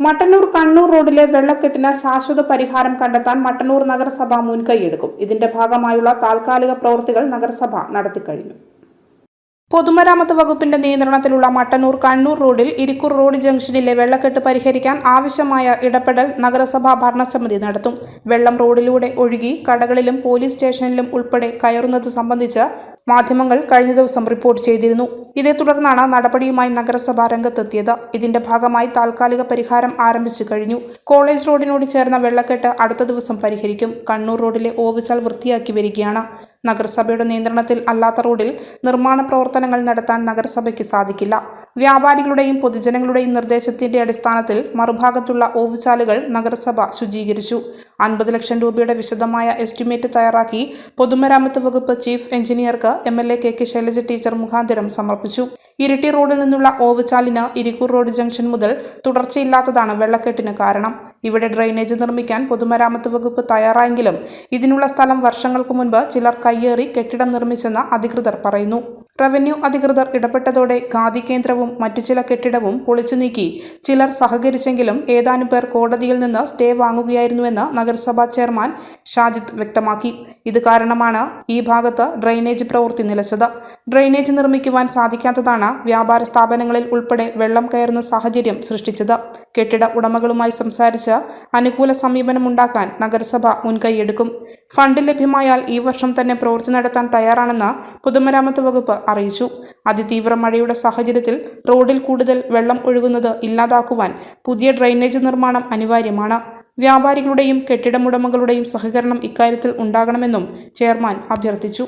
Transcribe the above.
മട്ടന്നൂർ കണ്ണൂർ റോഡിലെ വെള്ളക്കെട്ടിന് ശാശ്വത പരിഹാരം കണ്ടെത്താൻ മട്ടന്നൂർ നഗരസഭ മുൻകൈയെടുക്കും ഇതിന്റെ ഭാഗമായുള്ള താൽക്കാലിക പ്രവൃത്തികൾ നഗരസഭ നടത്തിക്കഴിഞ്ഞു പൊതുമരാമത്ത് വകുപ്പിന്റെ നിയന്ത്രണത്തിലുള്ള മട്ടന്നൂർ കണ്ണൂർ റോഡിൽ ഇരിക്കൂർ റോഡ് ജംഗ്ഷനിലെ വെള്ളക്കെട്ട് പരിഹരിക്കാൻ ആവശ്യമായ ഇടപെടൽ നഗരസഭാ ഭരണസമിതി നടത്തും. വെള്ളം റോഡിലൂടെ ഒഴുകി കടകളിലും പോലീസ് സ്റ്റേഷനിലും ഉൾപ്പെടെ കയറുന്നത് സംബന്ധിച്ച് മാധ്യമങ്ങൾ കഴിഞ്ഞ ദിവസം റിപ്പോർട്ട് ചെയ്തിരുന്നു. ഇതേ തുടർന്നാണ് നടപടിയുമായി നഗരസഭ രംഗത്തെത്തിയത്. ഇതിന്റെ ഭാഗമായി താൽക്കാലിക പരിഹാരം ആരംഭിച്ചു കഴിഞ്ഞു. കോളേജ് റോഡിനോട് ചേർന്ന വെള്ളക്കെട്ട് അടുത്ത ദിവസം പരിഹരിക്കും. കണ്ണൂർ റോഡിലെ ഓവുചാൽ വൃത്തിയാക്കി വരികയാണ്. നഗരസഭയുടെ നിയന്ത്രണത്തിൽ അല്ലാത്ത റോഡിൽ നിർമ്മാണ പ്രവർത്തനങ്ങൾ നടത്താൻ നഗരസഭയ്ക്ക് സാധിക്കില്ല. വ്യാപാരികളുടെയും പൊതുജനങ്ങളുടെയും നിർദ്ദേശത്തിന്റെ അടിസ്ഥാനത്തിൽ മറുഭാഗത്തുള്ള ഓവുചാലുകൾ നഗരസഭ ശുചീകരിച്ചു. അൻപത് ലക്ഷം രൂപയുടെ വിശദമായ എസ്റ്റിമേറ്റ് തയ്യാറാക്കി പൊതുമരാമത്ത് വകുപ്പ് chief എഞ്ചിനീയർക്ക് M L A K K Shailaja teacher മുഖാന്തരം സമർപ്പിച്ചു. ഇരിട്ടി റോഡിൽ നിന്നുള്ള ഓവുചാലിന് ഇരിക്കൂർ റോഡ് ജംഗ്ഷൻ മുതൽ തുടർച്ചയില്ലാത്തതാണ് വെള്ളക്കെട്ടിന് കാരണം. ഇവിടെ ഡ്രെയിനേജ് നിർമ്മിക്കാൻ പൊതുമരാമത്ത് വകുപ്പ് തയ്യാറായെങ്കിലും ഇതിനുള്ള സ്ഥലം വർഷങ്ങൾക്ക് മുൻപ് ചിലർ കയ്യേറി കെട്ടിടം നിർമ്മിച്ചെന്ന് അധികൃതർ പറയുന്നു. റവന്യൂ അധികൃതർ ഇടപെട്ടതോടെ ഖാദി കേന്ദ്രവും മറ്റു ചില കെട്ടിടവും പൊളിച്ചു നീക്കി. ചിലർ സഹകരിച്ചെങ്കിലും ഏതാനും പേർ കോടതിയിൽ നിന്ന് സ്റ്റേ വാങ്ങുകയായിരുന്നുവെന്ന് നഗരസഭാ ചെയർമാൻ ഷാജിദ് വ്യക്തമാക്കി. ഇത് കാരണമാണ് ഈ ഭാഗത്ത് ഡ്രെയിനേജ് പ്രവൃത്തി നിലച്ചത്. ഡ്രെയിനേജ് നിർമ്മിക്കുവാൻ സാധിക്കാത്തതാണ് വ്യാപാര സ്ഥാപനങ്ങളിൽ ഉൾപ്പെടെ വെള്ളം കയറുന്ന സാഹചര്യം സൃഷ്ടിച്ചത്. കെട്ടിട ഉടമകളുമായി സംസാരിച്ച് അനുകൂല സമീപനമുണ്ടാക്കാൻ നഗരസഭ മുൻകൈയെടുക്കും. ഫണ്ട് ലഭ്യമായാൽ ഈ വർഷം തന്നെ പ്രവൃത്തി നടത്താൻ തയ്യാറാണെന്ന് പൊതുമരാമത്ത് വകുപ്പ് അറിയിച്ചു. അതിതീവ്ര മഴയുടെ സാഹചര്യത്തിൽ റോഡിൽ കൂടുതൽ വെള്ളം ഒഴുകുന്നത് ഇല്ലാതാക്കുവാൻ പുതിയ ഡ്രെയിനേജ് നിർമ്മാണം അനിവാര്യമാണ്. വ്യാപാരികളുടെയും കെട്ടിടമുടമകളുടെയും സഹകരണം ഇക്കാര്യത്തിൽ ഉണ്ടാകണമെന്നും ചെയർമാൻ അഭ്യർത്ഥിച്ചു.